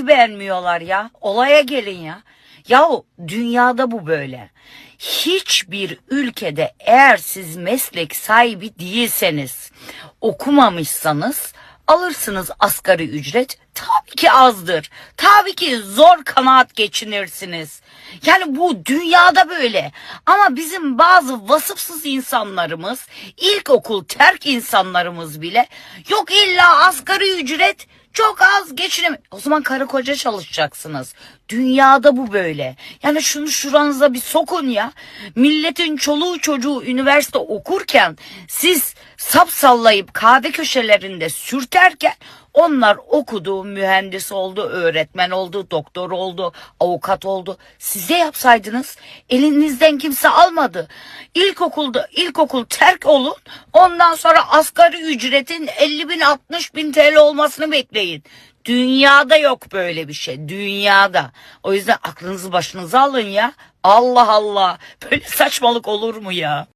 beğenmiyorlar ya. Olaya gelin ya. Yahu dünyada bu böyle. Hiçbir ülkede eğer siz meslek sahibi değilseniz, okumamışsanız alırsınız asgari ücret. Tabii ki azdır. Tabii ki zor kanaat geçinirsiniz. Yani bu dünyada böyle. Ama bizim bazı vasıfsız insanlarımız, ilkokul terk insanlarımız bile yok illa asgari ücret çok az geçinim. O zaman karı koca çalışacaksınız. Dünyada bu böyle. Yani şunu şuranıza bir sokun ya. Milletin çoluğu çocuğu üniversite okurken siz sap sallayıp kahve köşelerinde sürterken onlar okudu, mühendis oldu, öğretmen oldu, doktor oldu, avukat oldu. Size yapsaydınız elinizden kimse almadı. İlkokulda ilkokul terk olun ondan sonra asgari ücretin 50 bin 60 bin TL olmasını bekleyin. Dünyada yok böyle bir şey. Dünyada. O yüzden aklınızı başınıza alın ya. Allah Allah. Böyle saçmalık olur mu ya?